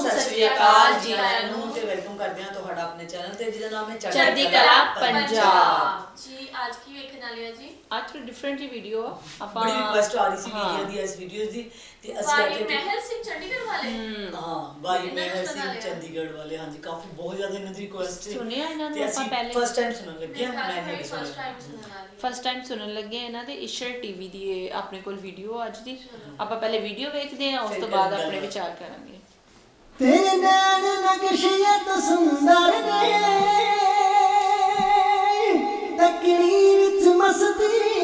ਸਤਿ ਸ਼੍ਰੀ ਅਕਾਲ ਤੁਹਾਡਾ ਚੜ੍ਹਦੀ ਕਲਾ ਪੰਜਾਬ। ਜੀ ਅੱਜ ਕੀ ਵੇਖਣ ਵਾਲੇ ਆ ਜੀ? ਅੱਜ ਤੋਂ ਡਿਫਰੈਂਟ ਹੀ ਵੀਡੀਓ ਆ। ਆਪਾਂ ਬੜੀ ਰਿਕੁਐਸਟ ਆ ਰਹੀ ਸੀ ਹਾਂ। ਦੀ ਇਸ ਵੀਡੀਓਜ਼ ਦੀ। ਤੇ ਅਸੀਂ ਵਾਲੀ ਮਹਿਲ ਸਿੰਘ ਚੰਡੀਗੜ੍ਹ ਵਾਲੇ? ਹਾਂ। ਬਾਈ ਮਹਿਲ ਸਿੰਘ ਚੰਡੀਗੜ੍ਹ ਵਾਲੇ ਹਾਂਜੀ ਕਾਫੀ ਬਹੁਤ ਜ਼ਿਆਦਾ ਇਹਨਾਂ ਦੀ ਰਿਕੁਐਸਟ ਹੈ ਸੁਣਿਆ ਇਹਨਾਂ ਨੂੰ ਆਪਾਂ ਪਹਿਲੇ ਫਸਟ ਟਾਈਮ ਸੁਣਨ ਲੱਗੇ ਹਾਂ ਮੈਂ ਮੈਂ ਨਹੀਂ ਫਸਟ ਟਾਈਮ ਸੁਣਨ ਆ ਰਹੀ ਫਸਟ ਟਾਈਮ ਸੁਣਨ ਲੱਗੇ ਇਹਨਾਂ ਦੇ ਇਸ਼ਰ ਟੀਵੀ ਦੀ ਇਹ ਆਪਣੇ ਕੋਲ ਵੀਡੀਓ ਅੱਜ ਦੀ। ਆਪਾਂ ਪਹਿਲੇ ਵੀਡੀਓ ਵੇਖਦੇ ਹਾਂ ਉਸ ਤੋਂ ਬਾਅਦ ਆਪਣੇ ਵਿਚਾਰ ਕਰਾਂਗੇ। ਤੇਰੇ ਨੈਣ ਨਕਸ਼ੀਅਤ ਸੁੰਦਰ ਨੇ। ਤਕਣੀ Yazıdır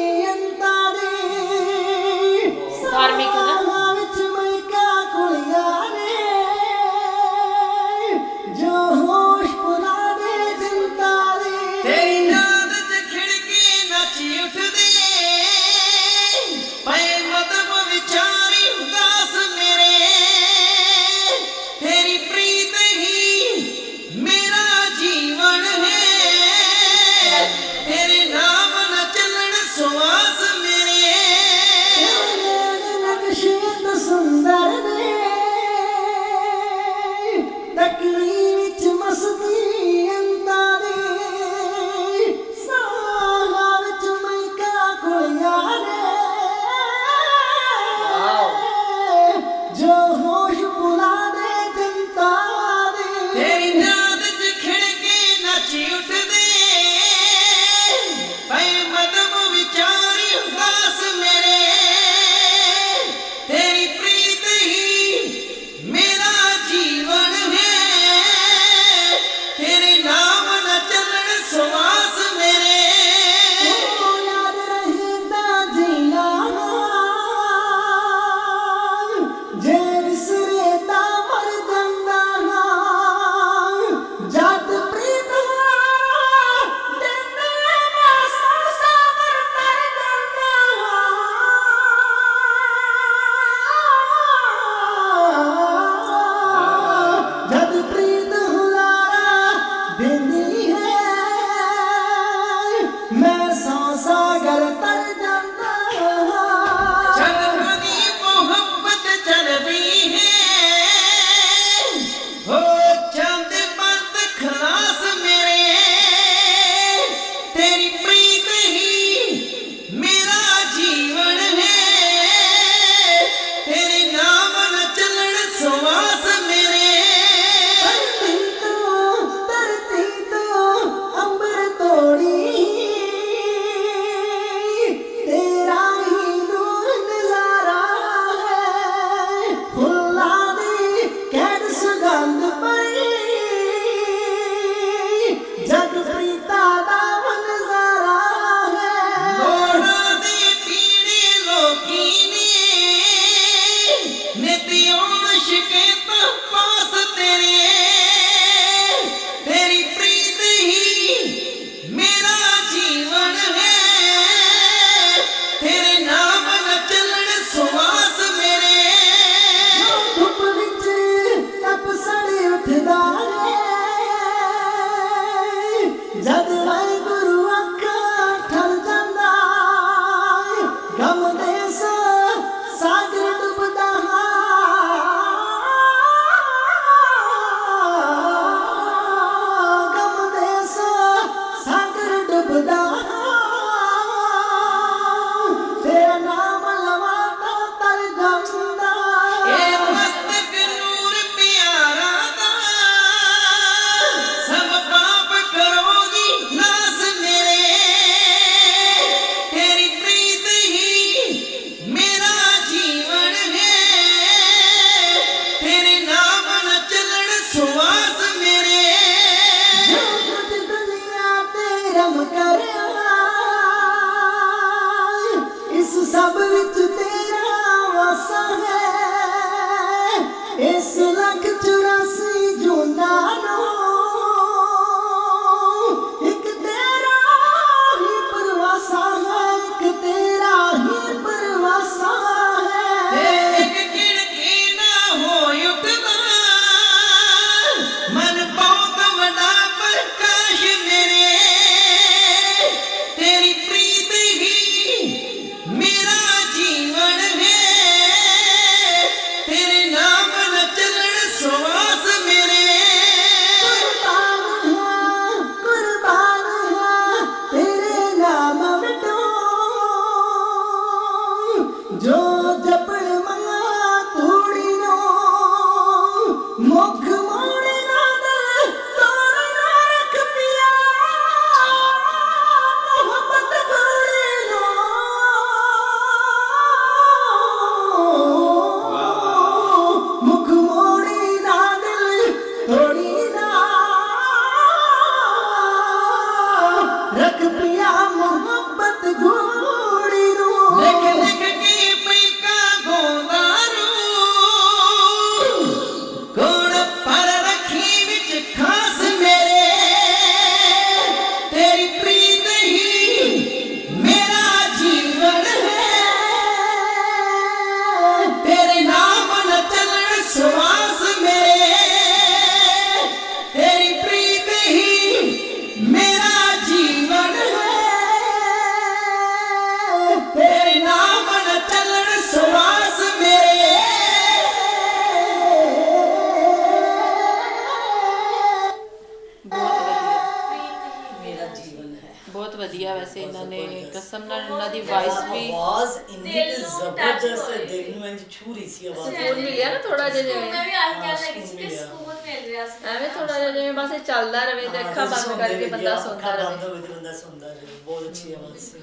ਕੀਤੀ ਆ ਵੈਸੇ ਇਹਨਾਂ ਨੇ। ਕਸਮ ਨਾਲ ਇਹਨਾਂ ਦੀ ਵਾਇਸ ਵੀ ਆਵਾਜ਼ ਇੰਨੀ ਕੁ ਜ਼ਬਰਦਸਤ ਹੋ ਰਹੀ ਦਿਲ ਸੀ। ਨੂੰ ਇੰਜ ਛੂ ਰਹੀ ਸੀ ਆਵਾਜ਼ ਸਕੂਨ ਮਿਲਿਆ ਨਾ ਥੋੜਾ ਜਿਹਾ ਜਿਵੇਂ ਮੈਂ ਵੀ ਆਹੀ ਹਾਂ, ਕਹਿਣ ਲੱਗੀ ਸੀ ਕਿ ਮਿਲਿਆ। ਮਿਲ ਰਿਹਾ ਸੀ। ਐਵੇਂ ਥੋੜਾ ਜਿਹਾ ਜਿਵੇਂ ਬਸ ਇਹ ਚੱਲਦਾ ਰਵੇ ਤੇ ਅੱਖਾਂ ਬੰਦ ਕਰਕੇ ਬੰਦਾ ਅੱਖਾਂ ਸੁਣਦਾ ਬੰਦ ਹੋਵੇ ਤੇ ਬੰਦਾ ਸੁਣਦਾ ਰਹੇ ਬਹੁਤ ਅੱਛੀ ਆਵਾਜ਼ ਸੀ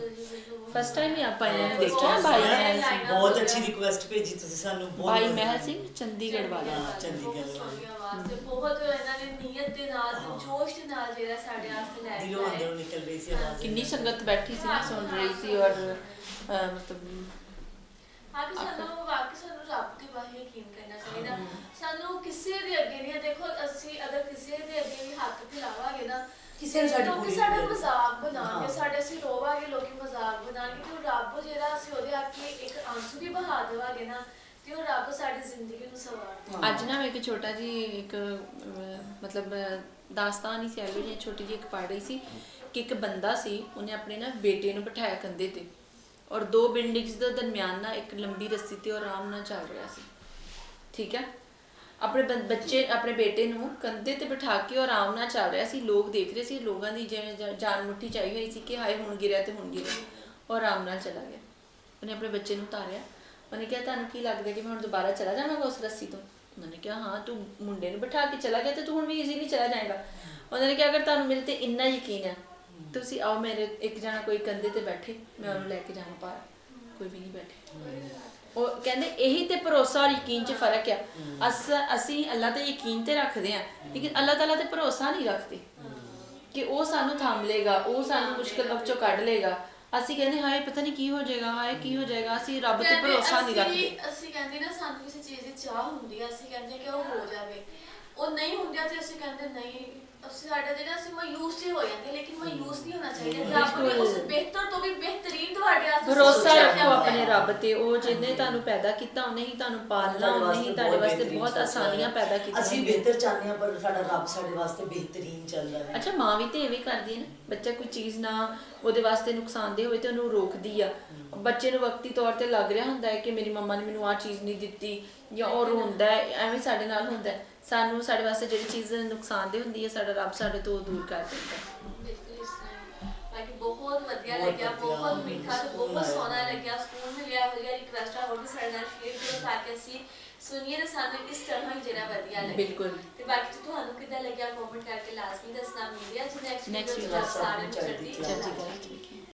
ਫਸਟ ਟਾਈਮ ਹੀ ਆਪਾਂ First ਦੇਖਿਆ ਭਾਈ। ਮਹਿਲ। ਸਿੰਘ ਬਹੁਤ ਅੱਛੀ। ਰਿਕੁਐਸਟ ਭੇਜੀ ਤੁਸੀਂ ਸਾਨੂੰ ਬਹੁਤ ਭਾਈ ਮਹਿਲ। ਸਿੰਘ ਚੰਡੀਗੜ੍ਹ ਵਾਲਾ। ਚੰਡੀਗੜ੍ਹ ਤੇ ਬਹੁਤ ਇਹਨਾਂ ਨੇ ਨੀਅਤ ਦੇ ਨਾਲ ਜੋਸ਼ ਦੇ ਨਾਲ ਜਿਹੜਾ ਸਾਡੇ ਵਾਸਤੇ ਲੈ ਕੇ ਦਿਲੋਂ ਆਏ। ਅੰਦਰੋਂ ਨਿਕਲ ਰਹੀ ਸੀ ਆਵਾਜ਼। ਕਿੰਨੀ ਸੰਗਤ ਬੈਠੀ ਸੀ ਨਾ ਸੁਣ ਰਹੀ ਸੀ ਔਰ ਮਤਲਬ ਹਾਂ ਕਿ ਸਾਨੂੰ ਵਾਕਈ ਸਾਨੂੰ ਰੱਬ ਦੇ ਬਾਰੇ ਯਕੀਨ ਕਰਨਾ ਚਾਹੀਦਾ ਸਾਨੂੰ ਕਿਸੇ ਦੇ ਅੱਗੇ ਨਹੀਂ ਦੇਖੋ ਅਸੀਂ ਅਗਰ ਕਿਸੇ ਦੇ ਅੱਗੇ ਵੀ ਹੱਥ ਫੈਲਾਵਾਂਗੇ ਨਾ ਕਿਸੇ ਨੇ ਸਾਡੀ ਲੋਕੀ ਬੁਰੀ ਸਾਡਾ ਨਹੀਂ। ਮਜ਼ਾਕ ਬਣਾਉਣਗੇ। ਸਾਡੇ ਅਸੀਂ ਰੋਵਾਂਗੇ ਲੋਕੀ ਮਜ਼ਾਕ ਬਣਾਉਣਗੇ ਤੇ ਉਹ ਰੱਬ ਜਿਹੜਾ ਅਸੀਂ ਉਹਦੇ ਅੱਗੇ ਇੱਕ ਆਂਸੂ ਵੀ ਬਹਾ ਦੇਵਾਂਗੇ ਨਾ ਤੇ ਉਹ ਰੱਬ ਸਾਡੀ ਜ਼ਿੰਦਗੀ ਨੂੰ ਸਵਾਰ ਅੱਜ ਨਾ ਮੈਂ ਇੱਕ ਛੋਟਾ ਜੀ ਇੱਕ ਅਹ, ਮਤਲਬ ਅਹ, ਦਾਸਤਾਨ ਹੀ ਸੀ ਇਹੋ ਜਿਹੀ ਛੋਟੀ ਜਿਹੀ ਇੱਕ ਪੜ੍ਹ ਰਹੀ ਸੀ ਕਿ ਇੱਕ ਬੰਦਾ ਸੀ ਉਹਨੇ ਆਪਣੇ ਨਾ ਬੇਟੇ ਨੂੰ ਬਿਠਾਇਆ ਕੰਧੇ ਤੇ ਔਰ ਦੋ ਬਿਲਡਿੰਗਸ ਦੇ ਦਰਮਿਆਨ ਨਾ ਇੱਕ ਲੰਬੀ ਰੱਸੀ ਤੇ ਉਹ ਆਰਾਮ ਨਾਲ ਚੱਲ ਰਿਹਾ ਸੀ। ਠੀਕ ਹੈ? ਆਪਣੇ ਬ, ਬੱਚੇ, ਆਪਣੇ ਬੇਟੇ ਨੂੰ ਕੰਧੇ ਤੇ ਬਿਠਾ ਕੇ ਉਹ ਆਰਾਮ ਨਾਲ ਚੱਲ ਰਿਹਾ ਸੀ। ਲੋਕ ਦੇਖ ਰਹੇ ਸੀ, ਲੋਕਾਂ ਦੀ ਜਿਵੇਂ ਜਾ- ਜਾਨ ਮੁੱਠੀ ਚਾਹੀ ਹੋਈ ਸੀ ਕਿ ਹਾਏ ਹੁਣ ਗਿਰਿਆ ਤੇ ਹੁਣ ਗਿਰਿਆ। ਉਹ ਆਰਾਮ ਨਾਲ ਚਲਾ ਗਿਆ। ਉਹਨੇ ਆਪਣੇ ਬੱਚੇ ਨੂੰ ਉਤਾਰਿਆ। ਉਹਨੇ ਕਿਹਾ, ਤੁਹਾਨੂੰ ਕੀ ਲੱਗਦਾ ਕਿ ਮੈਂ ਹੁਣ ਦੁਬਾਰਾ ਚਲਾ ਜਾਵਾਂਗਾ ਉਸ ਰੱਸੀ ਤੋਂ? ਉਹਨਾਂ ਨੇ ਕਿਹਾ, ਹਾਂ, ਤੂੰ ਮੁੰਡੇ ਨੂੰ ਬਿਠਾ ਕੇ ਚਲਾ ਗਿਆ ਤੇ ਤੂੰ ਹੁਣ ਵੀ ਈਜ਼ੀਲੀ ਚਲਾ ਜਾਏਗਾ। ਉਹਨਾਂ ਨੇ ਕਿਹਾ, ਅਗਰ ਤੁਹਾਨੂੰ ਮੇਰੇ ਤੇ ਇੰਨਾ ਯਕੀਨ ਹੈ ਤੁਸੀਂ ਆਓ ਮੇਰੇ ਇੱਕ ਜਣਾ ਕੋਈ ਕੰਧੇ ਤੇ ਬੈਠੇ ਮੈਂ ਉਹਨੂੰ ਲੈ ਕੇ ਜਾਵਾਂ ਪਾਰ ਕੋਈ ਵੀ ਨਹੀਂ ਬੈਠੇ। ਉਹ ਕਹਿੰਦੇ ਇਹੀ ਤੇ ਭਰੋਸਾ ਔਰ ਯਕੀਨ 'ਚ ਫ਼ਰਕ ਆ। ਅਸ ਅਸੀਂ ਅੱਲਾ ਤੇ ਯਕੀਨ ਤੇ ਰੱਖਦੇ ਆ ਲੇਕਿਨ ਅੱਲਾ ਤਾਲਾ ਤੇ ਭਰੋਸਾ ਨਹੀਂ ਰੱਖਦੇ। ਕਿ ਉਹ ਸਾਨੂੰ ਥੰਮ ਲੇਗਾ ਉਹ ਸਾਨੂੰ ਮੁਸ਼ਕਲ ਵਕਤ ਚੋਂ ਕੱਢ ਲੇਗਾ ਅਸੀਂ ਕਹਿੰਦੇ ਹਾਏ ਪਤਾ ਨਹੀਂ ਕੀ ਹੋ ਜਾਏਗਾ ਹਾਏ ਕੀ ਹੋ ਜਾਏਗਾ। ਅਸੀਂ ਰੱਬ ਤੇ ਭਰੋਸਾ ਨਹੀਂ ਰੱਖਦੇ। ਅਸੀਂ ਕਹਿੰਦੇ ਨਾ ਸਾਨੂੰ ਕਿਸੇ ਚੀਜ਼ ਦੀ ਚਾਹ ਹੁੰਦੀ ਆ ਅਸੀਂ ਕਹਿੰਦੇ ਕਿ ਉਹ ਹੋ ਜਾਵੇ। ਉਹ ਨਹੀਂ ਹੁੰਦਿਆ ਤੇ ਅਸੀਂ ਕਹਿੰਦੇ ਨਹੀਂ। ਅਸੀਂ ਸਾਡਾ ਜਿਹੜਾ ਅਸੀਂ ਮਾਯੂਸ ਹੀ ਹੋ ਜਾਂਦੇ ਲੇਕਿਨ ਮਾਯੂਸ ਨਹੀਂ ਹੋਣਾ ਚਾਹੀਦਾ ਰੱਬ ਨੇ ਉਸ ਬਿਹਤਰ ਤੋਂ ਵੀ ਬਿਹਤਰੀਨ ਤੁਹਾਡੇ ਵਾਸਤੇ ਭਰੋਸਾ ਸੋਚਿਆ ਰੱਖੋ ਹੋਇਆ ਆਪਣੇ ਹੈ। ਰੱਬ ਤੇ ਉਹ ਜਿਹਨੇ ਤੁਹਾਨੂੰ ਪੈਦਾ ਕੀਤਾ ਉਹਨੇ ਹੀ ਤੁਹਾਨੂੰ ਪਾਲਣਾ ਉਹਨੇ ਹੀ ਤੁਹਾਡੇ ਵਾਸਤੇ ਬਿਹਤਰੀਨ ਬਹੁਤ ਸੋਚਿਆ ਆਸਾਨੀਆਂ ਹੈ। ਪੈਦਾ ਕੀਤੀਆਂ ਅਸੀਂ ਹੋਈਆਂ। ਬਿਹਤਰ ਚਾਹੁੰਦੇ ਹਾਂ ਪਰ ਸਾਡਾ ਰੱਬ ਸਾਡੇ ਵਾਸਤੇ ਬਿਹਤਰੀਨ ਚੱਲਦਾ ਹੈ ਅੱਛਾ ਮਾਂ ਵੀ ਤੇ ਐਵੇਂ ਕਰਦੀ ਹੈ ਨਾ ਬੱਚਾ ਕੋਈ ਚੀਜ਼ ਨਾ ਉਹਦੇ ਵਾਸਤੇ ਨੁਕਸਾਨਦੇ ਹੋਵੇ ਤੇ ਉਹਨੂੰ ਰੋਕਦੀ ਆ ਬੱਚੇ ਨੂੰ ਵਕਤੀ ਤੌਰ ਤੇ ਲੱਗ ਰਿਹਾ ਹੁੰਦਾ ਹੈ ਕਿ ਮੇਰੀ ਮੰਮਾ ਨੇ ਮੈਨੂੰ ਆਹ ਚੀਜ਼ ਨਹੀਂ ਦਿੱਤੀ ਜਾਂ ਉਹ ਰੋਂਦਾ ਹੈ ਐਵੇਂ ਸਾਡੇ ਨਾਲ ਹੁੰਦਾ ਹੈ। ਸਾਨੂੰ ਸਾਡੇ ਵਾਸਤੇ ਜਿਹੜੀ ਚੀਜ਼ ਨੁਕਸਾਨਦੇ ਹੁੰਦੀ ਹੈ ਸਾਡਾ ਰੱਬ ਸਾਡੇ ਤੋਂ ਦੂਰ ਕਰ ਦਿੰਦਾ ਹੈ ਬਿਲਕੁਲ ਇਸ ਤਰ੍ਹਾਂ ਹੀ। ਬਾਕੀ ਬਹੁਤ ਵਧੀਆ ਬਹੁਤ ਲੱਗਿਆ ਵਧੀਆ। ਬਹੁਤ ਮਿੱਠਾ ਤੇ ਬਹੁਤ ਆਇਆ। ਸੋਹਣਾ ਲੱਗਿਆ ਸਕੂਨ ਮਿਲਿਆ ਹੋਇਆ ਰਿਕਵੈਸਟ ਆ ਹੋਰ ਵੀ ਸਾਡੇ ਨਾਲ ਸ਼ੇਅਰ ਕਰੋ ਤਾਂ ਕਿ ਅਸੀਂ ਸੁਣੀਏ ਤੇ ਸਾਨੂੰ ਇਸ ਤਰ੍ਹਾਂ ਹੀ ਜਿਹੜਾ ਵਧੀਆ ਲੱਗੇ ਬਿਲਕੁਲ। ਤੇ ਬਾਕੀ ਜੇ ਤੁਹਾਨੂੰ ਕਿੱਦਾਂ ਲੱਗਿਆ ਕਮੈਂਟ ਕਰਕੇ ਲਾਜ਼ਮੀ ਦੱਸਣਾ ਮਿਲਿਆ ਜੀ ਨੈਕਸਟ Next ਵੀਡੀਓ video ਚ ਸਾਰੇ ਚੜ੍ਹਦੀ ਚੜ੍ਹਦੀ ਕਲਾ। ਕਰਾਂਗੇ